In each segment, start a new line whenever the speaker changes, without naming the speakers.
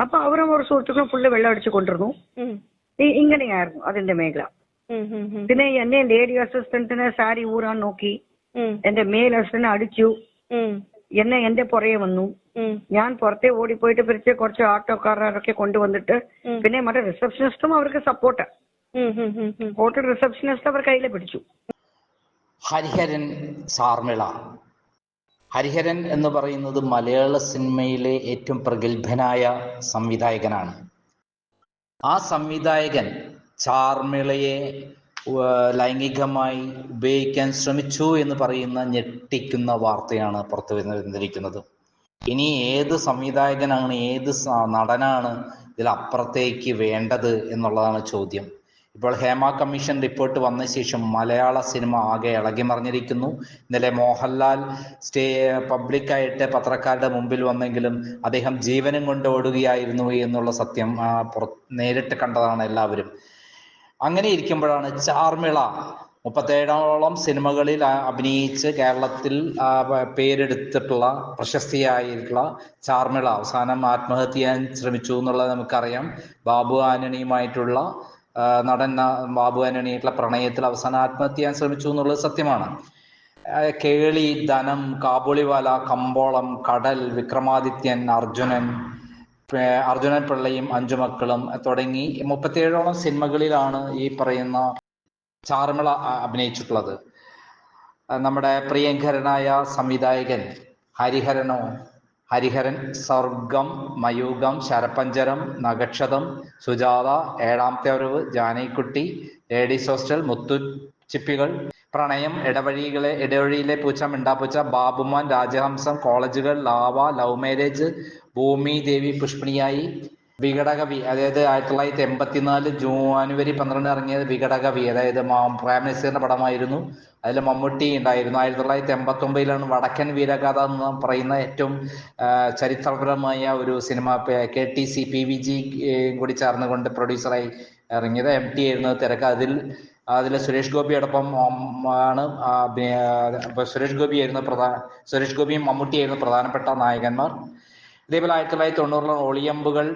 അപ്പൊ അവരും അവരുടെ സുഹൃത്തുക്കളും ഫുള്ള് വെള്ളം അടിച്ചു കൊണ്ടിരുന്നു ഇങ്ങനെയായിരുന്നു അതിന്റെ മേഖല. പിന്നെ എന്നെ ലേഡി അസിസ്റ്റന്റിനെ സാരി ഊരാൻ നോക്കി. എന്റെ മെയിൽ അസിസ്റ്റന്റ് അടിച്ചു. എന്നെ എന്റെ പുറകെ വന്നു. ഞാൻ പുറത്തെ ഓടിപ്പോയിട്ട് പിരിച്ച് കുറച്ച് ഓട്ടോക്കാരൊക്കെ കൊണ്ടുവന്നിട്ട് പിന്നെ മറ്റേ റിസപ്ഷനിസ്റ്റും അവർക്ക് സപ്പോർട്ട്. ഹോട്ടൽ റിസപ്ഷനിസ്റ്റ് അവർ കയ്യിൽ പിടിച്ചു.
ഹരിഹരൻ സാർമിള. ഹരിഹരൻ എന്ന് പറയുന്നത് മലയാള സിനിമയിലെ ഏറ്റവും പ്രഗത്ഭനായ സംവിധായകനാണ്. ആ സംവിധായകൻ ചാർമിളയെ ലൈംഗികമായി ഉപയോഗിക്കാൻ ശ്രമിച്ചു എന്ന് പറയുന്ന ഞെട്ടിക്കുന്ന വാർത്തയാണ് പുറത്തു വന്നിരിക്കുന്നത്. ഇനി ഏത് സംവിധായകനാണ് ഏത് നടനാണ് ഇതിൽ അപ്പുറത്തേക്ക് വേണ്ടത് എന്നുള്ളതാണ് ചോദ്യം. ഇപ്പോൾ ഹേമ കമ്മീഷൻ റിപ്പോർട്ട് വന്ന ശേഷം മലയാള സിനിമ ആകെ ഇളകി മറിഞ്ഞിരിക്കുന്നു ഇന്നലെ മോഹൻലാൽ സ്റ്റേ പബ്ലിക്കായിട്ട് പത്രക്കാരുടെ മുമ്പിൽ വന്നെങ്കിലും അദ്ദേഹം ജീവനും കൊണ്ട് ഓടുകയായിരുന്നു എന്നുള്ള സത്യം നേരിട്ട് കണ്ടതാണ് എല്ലാവരും. അങ്ങനെ ഇരിക്കുമ്പോഴാണ് ചാർമിള മുപ്പത്തേഴോളം സിനിമകളിൽ അഭിനയിച്ച് കേരളത്തിൽ പേരെടുത്തിട്ടുള്ള പ്രശസ്തിയായിട്ടുള്ള ചാർമിള. അവസാനം ആത്മഹത്യ ചെയ്യാൻ ശ്രമിച്ചു എന്നുള്ളത് നമുക്കറിയാം. ബാബു ആന്റണിയുമായിട്ടുള്ള നടൻ ബാബു ആന്റണിയായിട്ടുള്ള പ്രണയത്തിൽ അവസാനം ആത്മഹത്യ ചെയ്യാൻ ശ്രമിച്ചു എന്നുള്ളത് സത്യമാണ്. കേളി ധനം കാബൂളിവാല കമ്പോളം കടൽ വിക്രമാദിത്യൻ അർജുനൻ അർജുനൻ പിള്ളയും അഞ്ചു മക്കളും തുടങ്ങി മുപ്പത്തിയേഴോളം സിനിമകളിലാണ് ഈ പറയുന്ന ചാർമിള അഭിനയിച്ചിട്ടുള്ളത്. നമ്മുടെ പ്രിയങ്കരനായ സംവിധായകൻ ഹരിഹരനോ ഹരിഹരൻ സർഗം മയൂകം ശരപ്പഞ്ചരം നഗക്ഷതം സുജാത ഏഴാമത്തെ അറിവ് ജാനൈക്കുട്ടി ലേഡീസ് ഹോസ്റ്റൽ മുത്തുച്ചിപ്പികൾ പ്രണയം ഇടവഴികളെ ഇടവഴിയിലെ പൂച്ച മിണ്ടാപ്പൂച്ച ബാബുമാൻ രാജഹംസം കോളേജുകൾ ലാവ ലവ് മാരേജ് ഭൂമി ദേവി പുഷ്പിണിയായി വികടകവി അതായത് ആയിരത്തി തൊള്ളായിരത്തി എൺപത്തിനാല് ജനുവരി പന്ത്രണ്ട് ഇറങ്ങിയത് വികടകവി അതായത് പ്രേം നസീറിന്റെ പടമായിരുന്നു. അതിൽ മമ്മൂട്ടി ഉണ്ടായിരുന്നു. ആയിരത്തി തൊള്ളായിരത്തി എൺപത്തി ഒമ്പതിലാണ് വടക്കൻ വീരഗാഥ എന്ന് പറയുന്ന ഏറ്റവും ചരിത്രപരമായ ഒരു cinema K T C P V G കൂടി ചേർന്നുകൊണ്ട് പ്രൊഡ്യൂസറായി ഇറങ്ങിയത് എം ടി ആയിരുന്നു തിരക്ക്. അതിൽ അതിൽ സുരേഷ് ഗോപിയോടൊപ്പം ആണ് സുരേഷ് ഗോപി ആയിരുന്നു പ്രധാന സുരേഷ് ഗോപിയും മമ്മൂട്ടിയായിരുന്നു പ്രധാനപ്പെട്ട നായകന്മാർ. ഇതേപോലെ ആയിരത്തി തൊള്ളായിരത്തി തൊണ്ണൂറിലെ ഒളിയമ്പുകൾ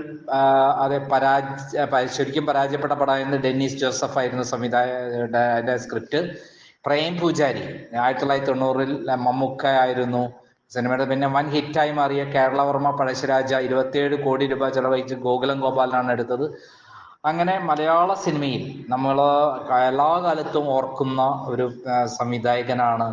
അത് പരാജ ശരിക്കും പരാജയപ്പെട്ട പടമായിരുന്നു ഡെന്നീസ് ജോസഫ് ആയിരുന്നു സംവിധായകന്റെ സ്ക്രിപ്റ്റ്. പ്രേം പൂജാരി ആയിരത്തി തൊള്ളായിരത്തി തൊണ്ണൂറിൽ മമ്മൂക്ക ആയിരുന്നു സിനിമയുടെ പിന്നെ വൻ ഹിറ്റായി മാറിയ കേരളവർമ്മ പഴശ്ശിരാജ ഇരുപത്തിയേഴ് കോടി രൂപ ചെലവഴിച്ച് ഗോകുലം ഗോപാലനാണ് എടുത്തത്. അങ്ങനെ മലയാള സിനിമയിൽ നമ്മൾ എല്ലാ കാലത്തും ഓർക്കുന്ന ഒരു സംവിധായകനാണ്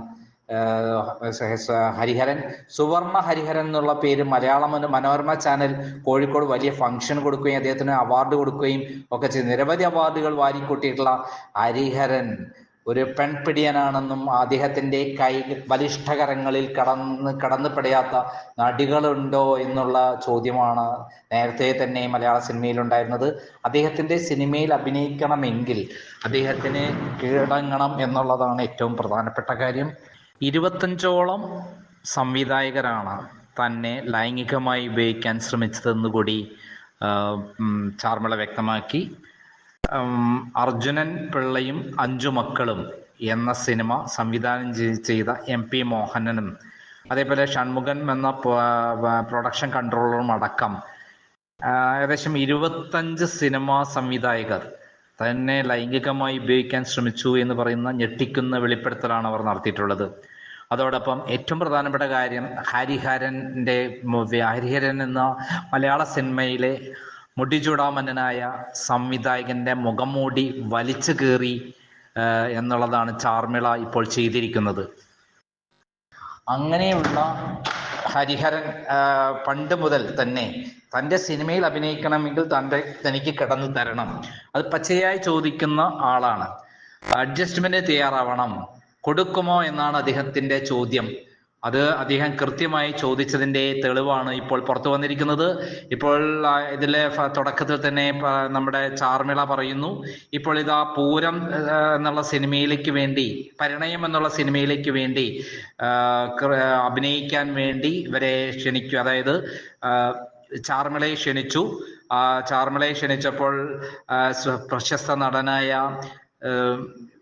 ഹരിഹരൻ സുവർണ ഹരിഹരൻ എന്നുള്ള പേര് മലയാള മനോ- മനോരമ ചാനൽ കോഴിക്കോട് വലിയ ഫംഗ്ഷൻ കൊടുക്കുകയും അദ്ദേഹത്തിന് അവാർഡ് കൊടുക്കുകയും ഒക്കെ ചെയ്ത്. നിരവധി അവാർഡുകൾ വാരിക്കൂട്ടിയിട്ടുള്ള ഹരിഹരൻ ഒരു പെൺപിടിയനാണെന്നും അദ്ദേഹത്തിന്റെ കൈ ബലിഷ്ഠകരങ്ങളിൽ കടന്ന് കടന്നു പെടയാത്ത നടികളുണ്ടോ എന്നുള്ള ചോദ്യമാണ് നേരത്തെ തന്നെ മലയാള സിനിമയിൽ ഉണ്ടായിരുന്നത്. അദ്ദേഹത്തിന്റെ സിനിമയിൽ അഭിനയിക്കണമെങ്കിൽ അദ്ദേഹത്തിന് കീഴടങ്ങണം എന്നുള്ളതാണ് ഏറ്റവും പ്രധാനപ്പെട്ട കാര്യം. ഇരുപത്തഞ്ചോളം സംവിധായകരാണ് തന്നെ ലൈംഗികമായി ഉപയോഗിക്കാൻ ശ്രമിച്ചതെന്ന് കൂടി ചാർമള വ്യക്തമാക്കി. അർജുനൻ പിള്ളയും അഞ്ചു മക്കളും എന്ന സിനിമ സംവിധാനം ചെയ്ത എം പി മോഹനനും അതേപോലെ ഷൺമുഖൻ എന്ന പ്രൊഡക്ഷൻ കൺട്രോളറും അടക്കം ഏകദേശം ഇരുപത്തഞ്ച് സിനിമാ സംവിധായകർ തന്നെ ലൈംഗികമായി ഉപയോഗിക്കാൻ ശ്രമിച്ചു എന്ന് പറയുന്ന ഞെട്ടിക്കുന്ന വെളിപ്പെടുത്തലാണ് അവർ നടത്തിയിട്ടുള്ളത്. അതോടൊപ്പം ഏറ്റവും പ്രധാനപ്പെട്ട കാര്യം ഹരിഹരന്റെ ഹരിഹരൻ എന്ന മലയാള സിനിമയിലെ മുടിചൂടാമന്നനായ സംവിധായകന്റെ മുഖം മൂടി വലിച്ചു കീറി എന്നുള്ളതാണ് ചാർമിള ഇപ്പോൾ ചെയ്തിരിക്കുന്നത്. അങ്ങനെയുള്ള ഹരിഹരൻ പണ്ട് മുതൽ തന്നെ തന്റെ സിനിമയിൽ അഭിനയിക്കണമെങ്കിൽ തന്റെ തനിക്ക് കിടന്നു തരണം. അത് പച്ചയായി ചോദിക്കുന്ന ആളാണ്. അഡ്ജസ്റ്റ്മെന്റ് തയ്യാറാവണം. കൊടുക്കുമോ എന്നാണ് അദ്ദേഹത്തിന്റെ ചോദ്യം. അത് അദ്ദേഹം കൃത്യമായി ചോദിച്ചതിന്റെ തെളിവാണ് ഇപ്പോൾ പുറത്തു വന്നിരിക്കുന്നത്. ഇപ്പോൾ ഇതിലെ തുടക്കത്തിൽ തന്നെ നമ്മുടെ ചാർമിള പറയുന്നു ഇപ്പോൾ ഇതാ പൂരം എന്നുള്ള സിനിമയിലേക്ക് വേണ്ടി പരിണയം എന്നുള്ള സിനിമയിലേക്ക് വേണ്ടി അഭിനയിക്കാൻ വേണ്ടി ഇവരെ ക്ഷണിച്ചു അതായത് ചാർമിളയെ ക്ഷണിച്ചു. ചാർമിളയെ ക്ഷണിച്ചപ്പോൾ പ്രശസ്ത നടനായ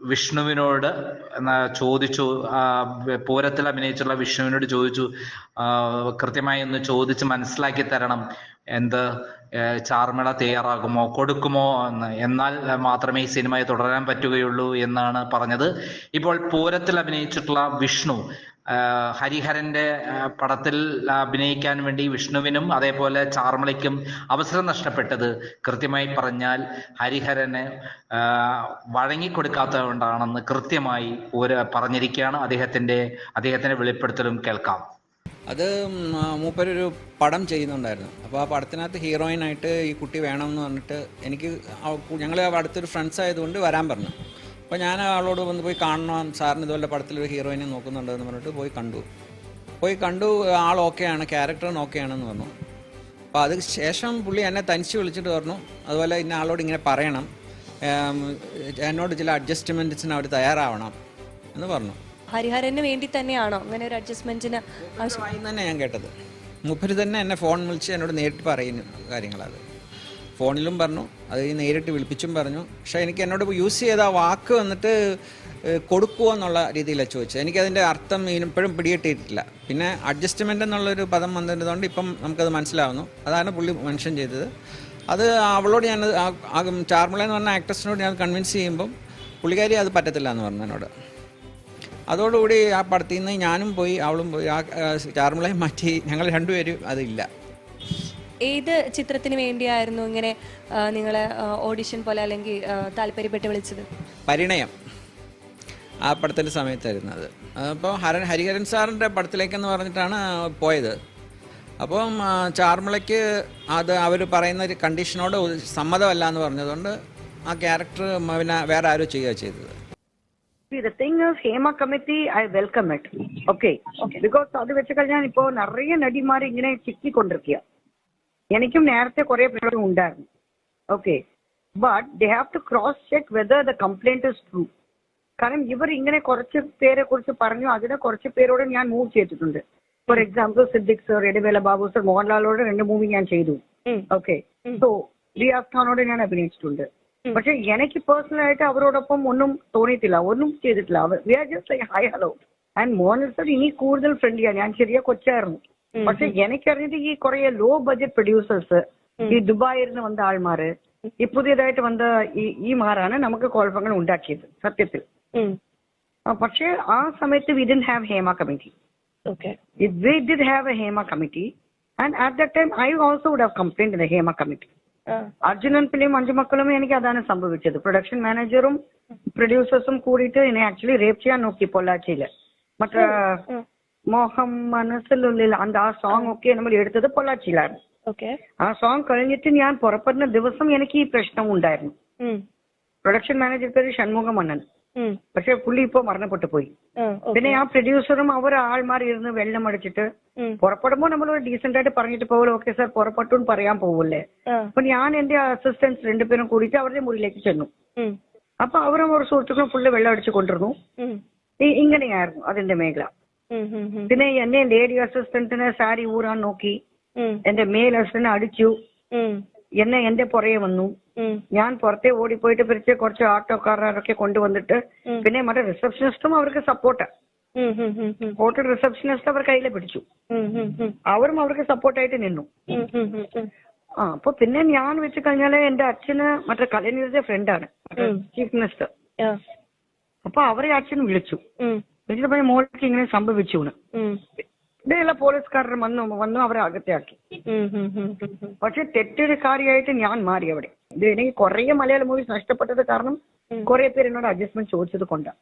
വിഷ്ണുവിനോട് ചോദിച്ചു പൂരത്തിൽ അഭിനയിച്ചുള്ള വിഷ്ണുവിനോട് ചോദിച്ചു കൃത്യമായി ഒന്ന് ചോദിച്ച് മനസ്സിലാക്കി തരണം. എന്ത് ചാർമിള തയ്യാറാകുമോ കൊടുക്കുമോ എന്ന്. എന്നാൽ മാത്രമേ ഈ സിനിമയെ തുടരാൻ പറ്റുകയുള്ളൂ എന്നാണ് പറഞ്ഞത്. ഇപ്പോൾ പൂരത്തിൽ അഭിനയിച്ചിട്ടുള്ള വിഷ്ണു ഹരിഹരന്റെ പടത്തിൽ അഭിനയിക്കാൻ വേണ്ടി വിഷ്ണുവിനും അതേപോലെ ചാർമളിക്കും അവസരം നഷ്ടപ്പെട്ടത് കൃത്യമായി പറഞ്ഞാൽ ഹരിഹരന് ആഹ് വഴങ്ങിക്കൊടുക്കാത്തത് കൊണ്ടാണെന്ന് കൃത്യമായി ഒരു പറഞ്ഞിരിക്കുകയാണ്. അദ്ദേഹത്തിന്റെ അദ്ദേഹത്തിന്റെ വെളിപ്പെടുത്തലും കേൾക്കാം.
അത് മൂപ്പരൊരു പടം ചെയ്യുന്നുണ്ടായിരുന്നു. അപ്പോൾ ആ പടത്തിനകത്ത് ഹീറോയിനായിട്ട് ഈ കുട്ടി വേണമെന്ന് പറഞ്ഞിട്ട് എനിക്ക് ഞങ്ങൾ അടുത്തൊരു ഫ്രണ്ട്സ് ആയതുകൊണ്ട് വരാൻ പറഞ്ഞു. അപ്പോൾ ഞാൻ ആളോട് വന്ന് പോയി കാണണം. സാറിന് ഇതുപോലെ പടത്തിലൊരു ഹീറോയിനെ നോക്കുന്നുണ്ട് എന്ന് പറഞ്ഞിട്ട് പോയി കണ്ടു. പോയി കണ്ടു ആൾ ഓക്കെയാണ് ക്യാരക്ടറിന് ഓക്കെയാണെന്ന് പറഞ്ഞു. അപ്പോൾ അത് ശേഷം പുള്ളി എന്നെ തനിച്ച് വിളിച്ചിട്ട് പറഞ്ഞു. അതുപോലെ ഇന്ന ആളോട് ഇങ്ങനെ പറയണം. എന്നോട് ചില അഡ്ജസ്റ്റ്മെന്റ്സിന് അവർ തയ്യാറാവണം എന്ന് പറഞ്ഞു.
ഹരിഹരന് വേണ്ടി തന്നെയാണോ അങ്ങനെ ഒരു അഡ്ജസ്റ്റ്മെന്റിന്
ആവശ്യമായി തന്നെ ഞാൻ കേട്ടത്. മുപ്പര് തന്നെ എന്നെ ഫോൺ വിളിച്ച് എന്നോട് നേരിട്ട് പറയുന്നു കാര്യങ്ങളത് ഫോണിലും പറഞ്ഞു അത് നേരിട്ട് വിളിപ്പിച്ചും പറഞ്ഞു. പക്ഷേ എനിക്ക് എന്നോട് യൂസ് ചെയ്ത ആ വാക്ക് വന്നിട്ട് കൊടുക്കുമോ എന്നുള്ള രീതിയിലാണ് ചോദിച്ചത്. എനിക്കതിന്റെ അർത്ഥം ഇപ്പോഴും പിടികിട്ടിയിട്ടില്ല. പിന്നെ അഡ്ജസ്റ്റ്മെന്റ് എന്നുള്ളൊരു പദം വന്നതുകൊണ്ട് ഇപ്പം നമുക്കത് മനസ്സിലാവുന്നു. അതാണ് പുള്ളി മെൻഷൻ ചെയ്തത്. അത് അവളോട് ഞാൻ ചാർമിള എന്ന് പറഞ്ഞ ആക്ട്രസിനോട് ഞാൻ കൺവിൻസ് ചെയ്യുമ്പം പുള്ളിക്കാരി അത് പറ്റത്തില്ല എന്ന് പറഞ്ഞു എന്നോട്. അതോടുകൂടി ആ പടത്തിൽ നിന്ന് ഞാനും പോയി അവളും പോയി. ആ, ചാർമിളയും മാറ്റി ഞങ്ങൾ രണ്ടുപേരും അതില്ല.
ഏത് ചിത്രത്തിന് വേണ്ടിയായിരുന്നു ഇങ്ങനെ നിങ്ങൾ നിങ്ങളെ ഓഡിഷൻ പോലെ അല്ലെങ്കിൽ താല്പര്യപ്പെട്ട് വിളിച്ചത്?
പരിണയം. ആ പടത്തിന്റെ സമയത്തായിരുന്നു അത്. അപ്പോൾ ഹരൻ ഹരിഹരൻ സാറിന്റെ പടത്തിലേക്കെന്ന് പറഞ്ഞിട്ടാണ് പോയത്. അപ്പം ചാർമിളയ്ക്ക് അത് അവർ പറയുന്ന ഒരു കണ്ടീഷനോട് സമ്മതമല്ല എന്ന് പറഞ്ഞതുകൊണ്ട് ആ ക്യാരക്ടർ പിന്നെ വേറെ ആരോ ചെയ്യുക ചെയ്തത്.
The thing is, Hema committee, I welcome it. Okay. Because അത് വെച്ച് കഴിഞ്ഞാൽ ഇപ്പോ നിറയെ നടിമാർ ഇങ്ങനെ ചിക്കിക്കൊണ്ടിരിക്കുക എനിക്കും നേരത്തെ കുറെ പേര് ഉണ്ടായിരുന്നു. Okay but they have to cross check whether the complaint is true കാരണം ഇവർ ഇങ്ങനെ കുറച്ച് പേരെ കുറിച്ച് പറഞ്ഞു. അതിനെ കുറച്ച് പേരോട് ഞാൻ മൂവ് ചെയ്തിട്ടുണ്ട്. ഫോർ എക്സാമ്പിൾ സിദ്ദിഖ് സർ എടിവേല ബാബു സർ മോഹൻലാലോട് രണ്ട് മൂവി ഞാൻ ചെയ്തു. ഓക്കെ സോ റിയാസ് ഖാനോട് ഞാൻ അഭിനയിച്ചിട്ടുണ്ട്. പക്ഷെ എനിക്ക് പേഴ്സണൽ ആയിട്ട് അവരോടൊപ്പം ഒന്നും തോന്നിയിട്ടില്ല. ഒന്നും ചെയ്തിട്ടില്ല. We are just like hi hello and Mohan sir ഇനി കൂടുതൽ ഫ്രണ്ട്ലിയാണ് ഞാൻ ചെറിയ കൊച്ചായിരുന്നു. പക്ഷെ എനിക്കറിഞ്ഞിട്ട് ഈ കുറെ ലോ ബഡ്ജറ്റ് പ്രൊഡ്യൂസേഴ്സ് ഈ ദുബായിൽ നിന്ന് വന്ന ആൾമാര് ഈ പുതിയതായിട്ട് വന്ന ഈ ഈ മാറാണ് നമുക്ക് കുഴപ്പങ്ങൾ ഉണ്ടാക്കിയത് സത്യത്തിൽ. പക്ഷെ ആ, സമയത്ത് we didn't have Hema committee.
Okay
we did have a Hema committee and at the time I also would have complaint in the Hema committee. Arjunan film അഞ്ചു മക്കളും എനിക്ക് അതാണ് സംഭവിച്ചത്. പ്രൊഡക്ഷൻ മാനേജറും പ്രൊഡ്യൂസേഴ്സും കൂടിയിട്ട് എന്നെ ആക്ച്വലി റേപ്പ് ചെയ്യാൻ നോക്കി പൊള്ളാച്ചിയിൽ. മറ്റേ. മോഹം മനസ്സിലുള്ളിൽ അന്ത ആ സോങ് ഒക്കെ നമ്മൾ എടുത്തത് പൊള്ളാച്ചിയിലാണ്
ഓക്കെ
ആ സോങ് കഴിഞ്ഞിട്ട് ഞാൻ പുറപ്പെടുന്ന ദിവസം എനിക്ക് ഈ പ്രശ്നം ഉണ്ടായിരുന്നു. പ്രൊഡക്ഷൻ മാനേജർ പേര് ഷൺമുഖ
മണ്ണൻ.
പക്ഷെ പുള്ളി ഇപ്പൊ മരണപ്പെട്ടു പോയി പിന്നെ ആ പ്രൊഡ്യൂസറും അവർ ആൾമാർ ഇരുന്ന് വെള്ളം അടിച്ചിട്ട്. പുറപ്പെടുമ്പോ നമ്മൾ ഒരു ഡീസെന്റ് ആയിട്ട് പറഞ്ഞിട്ട് പോകലോ ഓക്കെ സാർ പുറപ്പെട്ടു എന്ന് പറയാൻ പോവല്ലേ. അപ്പൊ ഞാൻ എന്റെ അസിസ്റ്റൻസ് രണ്ടുപേരും കൂടിയിട്ട് അവരുടെ മുറിയിലേക്ക് ചെന്നു. അപ്പൊ അവരും ഒരു സുഹൃത്തുക്കളും ഫുള്ള് വെള്ളം അടിച്ചു കൊണ്ടിരുന്നു ഇങ്ങനെയായിരുന്നു അതിന്റെ മേഖല. പിന്നെ എന്നെ ലേഡി അസിസ്റ്റന്റിനെ സാരി ഊരാൻ നോക്കി. എന്റെ മെയിൽ അസിസ്റ്റന്റ് അടിച്ചു. എന്നെ എന്റെ പുറകെ വന്നു. ഞാൻ പുറത്തെ ഓടിപ്പോയിട്ട് പിരിച്ച് കുറച്ച് ഓട്ടോക്കാരൊക്കെ കൊണ്ടുവന്നിട്ട്. പിന്നെ മറ്റേ റിസപ്ഷനിസ്റ്റും അവർക്ക് സപ്പോർട്ട്. ഹോട്ടൽ റിസപ്ഷനിസ്റ്റ് അവർ കയ്യിൽ പിടിച്ചു. അവരും അവർക്ക് സപ്പോർട്ടായിട്ട് നിന്നു. ആ അപ്പൊ പിന്നെ ഞാൻ വെച്ച് കഴിഞ്ഞാൽ എന്റെ അച്ഛന് മറ്റേ കലനീരുടെ ഫ്രണ്ടാണ്. Chief minister. അപ്പൊ അവരെ അച്ഛൻ വിളിച്ചു വിളിച്ചിട്ട് പറഞ്ഞ മോൾക്ക് ഇങ്ങനെ സംഭവിച്ചു. ഇതേയുള്ള പോലീസുകാരൻ വന്നു വന്നു അവരെ അകത്താക്കി പക്ഷെ തെറ്റൊരു കാര്യമായിട്ട് ഞാൻ മാറി അവിടെ. ഇത് എനിക്ക് കുറെ മലയാള മൂവീസ് നഷ്ടപ്പെട്ടത് കാരണം കുറെ പേര് എന്നോട് അഡ്ജസ്റ്റ്മെന്റ് ചോദിച്ചത് കൊണ്ടാണ്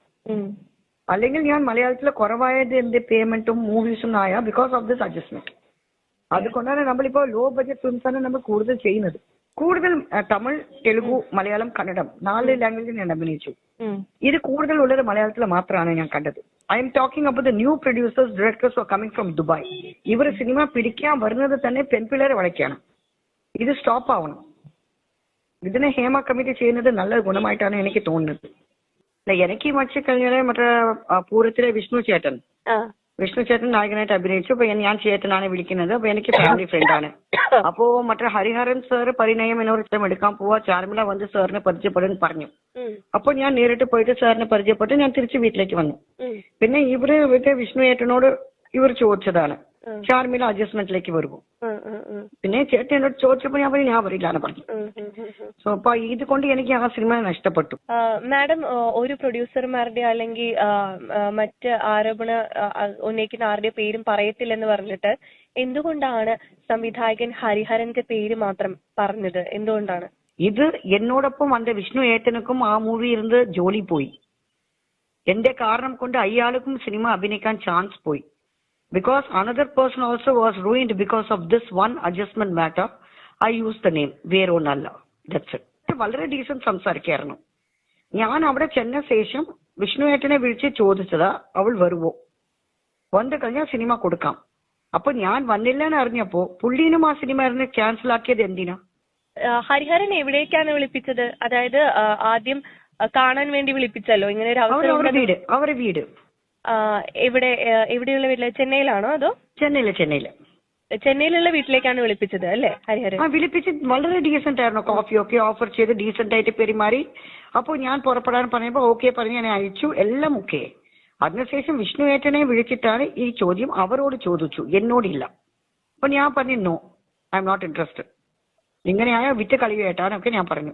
അല്ലെങ്കിൽ ഞാൻ മലയാളത്തിൽ കുറവായത് എന്റെ പേയ്മെന്റും മൂവീസും ആയ ബിക്കോസ് ഓഫ് ദിസ് അഡ്ജസ്റ്റ്മെന്റ് അതുകൊണ്ടാണ് നമ്മളിപ്പോ ലോ ബഡ്ജറ്റ് ഫിലിംസ് ആണ് നമ്മൾ കൂടുതൽ ചെയ്യുന്നത്. കൂടുതൽ തമിഴ് തെലുഗു മലയാളം കന്നഡം നാല് ലാംഗ്വേജിൽ ഞാൻ അഭിനയിച്ചു. ഇത് കൂടുതൽ ഉള്ളത് മലയാളത്തിൽ മാത്രമാണ് ഞാൻ കണ്ടത്. I'm talking about the new producers directors coming from Dubai ഇവർ സിനിമ പിടിക്കാൻ വരുന്നത് തന്നെ പെൺപിള്ളേരെ വളയ്ക്കാണ് ഇത് സ്റ്റോപ്പ് ആവണം. ഇതിനെ ഹേമ കമ്മിറ്റി ചെയ്യുന്നത് നല്ല ഗുണമായിട്ടാണ് എനിക്ക് തോന്നുന്നത്. എനിക്ക് വച്ച് കഴിഞ്ഞാൽ മറ്റേ പൂരത്തിലെ വിഷ്ണു ചേട്ടൻ. വിഷ്ണു ചേട്ടൻ നായകനായിട്ട് അഭിനയിച്ചു. അപ്പൊ ഞാൻ ചേട്ടനാണ് വിളിക്കുന്നത്. അപ്പൊ എനിക്ക് ഫാമിലി ഫ്രണ്ടാണ് അപ്പോ മറ്റേ ഹരിഹരൻ സാർ പരിണയം എന്നോട് എടുക്കാൻ പോവാ. ചാർമിള വന്ന് സാറിനെ പരിചയപ്പെടുന്നു പറഞ്ഞു. അപ്പൊ ഞാൻ നേരിട്ട് പോയിട്ട് സാറിനെ പരിചയപ്പെട്ട് ഞാൻ തിരിച്ച് വീട്ടിലേക്ക് വന്നു. പിന്നെ ഇവർ ഇവരുടെ വിഷ്ണു ഏട്ടനോട് ഇവർ ചോദിച്ചതാണ്. ചാർമിള അഡ്ജസ്റ്റ്മെന്റിലേക്ക് വരുമോ പിന്നെ ചേട്ടൻ എന്നോട് ചോദിച്ചപ്പോ ഞാൻ പറഞ്ഞു ഞാൻ വരില്ല എന്ന് പറഞ്ഞു. സോ അപ്പൊ ഇത് കൊണ്ട് എനിക്ക് ആ സിനിമ നഷ്ടപ്പെട്ടു.
മാഡം ഒരു പ്രൊഡ്യൂസർമാരുടെ അല്ലെങ്കിൽ മറ്റ് ആരോപണ ഉന്നയിക്കുന്ന ആരുടെ പേരും പറയത്തില്ലെന്ന് പറഞ്ഞിട്ട് എന്തുകൊണ്ടാണ് സംവിധായകൻ ഹരിഹരന്റെ പേര് മാത്രം പറഞ്ഞത്? എന്തുകൊണ്ടാണ്?
ഇത് എന്നോടൊപ്പം വന്ന വിഷ്ണു ഏട്ടനുക്കും ആ മൂവി ഇരുന്ന് ജോലി പോയി. എന്റെ കാരണം കൊണ്ട് അയാൾക്കും സിനിമ അഭിനയിക്കാൻ ചാൻസ് പോയി. Because another person also was ruined because of this one adjustment matter I use the name വേറോ നല്ല ഇറ്റ് വളരെ ഡീസന്റ് സംസാരിക്കായിരുന്നു. ഞാൻ അവിടെ ചെന്ന ശേഷം വിഷ്ണു ഏട്ടനെ വിളിച്ച് ചോദിച്ചതാ അവൾ വരുവോ? വന്നു കഴിഞ്ഞാൽ സിനിമ കൊടുക്കാം. അപ്പൊ ഞാൻ വന്നില്ല എന്ന് അറിഞ്ഞപ്പോ പുള്ളീനും ആ സിനിമ ക്യാൻസൽ ആക്കിയത് എന്തിനാ?
ഹരിഹരൻ എവിടേക്കാണ് വിളിപ്പിച്ചത്? അതായത് ആദ്യം കാണാൻ വേണ്ടി വിളിപ്പിച്ചല്ലോ? ഇങ്ങനെ ഒരു അവസരം
അവരുടെ വീട് അവരുടെ വീട്.
എവിടെ എവിടെയുള്ള വീട്ടിൽ? ചെന്നൈയിലാണോ അതോ?
ചെന്നൈയിൽ ചെന്നൈയിൽ.
ചെന്നൈയിലുള്ള വീട്ടിലേക്കാണ് വിളിപ്പിച്ചത് അല്ലേ ഹരിഹരൻ?
ആ വിളിപ്പിച്ച് വളരെ ഡീസന്റ് ആയിരുന്നു. കോഫി ഒക്കെ ഓഫർ ചെയ്ത് ഡീസന്റ് ആയിട്ട് പെരുമാറി. അപ്പോൾ ഞാൻ പുറപ്പെടാൻ പറഞ്ഞപ്പോ ഓക്കെ പറഞ്ഞ് ഞാൻ അയച്ചു. എല്ലാം ഓക്കെ അതിനുശേഷം വിഷ്ണു ഏട്ടനെ വിളിച്ചിട്ടാണ് ഈ ചോദ്യം അവരോട് ചോദിച്ചു. എന്നോടില്ല. അപ്പൊ ഞാൻ പറഞ്ഞു no I M not interested ഇങ്ങനെയായ വിറ്റ് കളി ഏട്ടാനൊക്കെ ഞാൻ പറഞ്ഞു.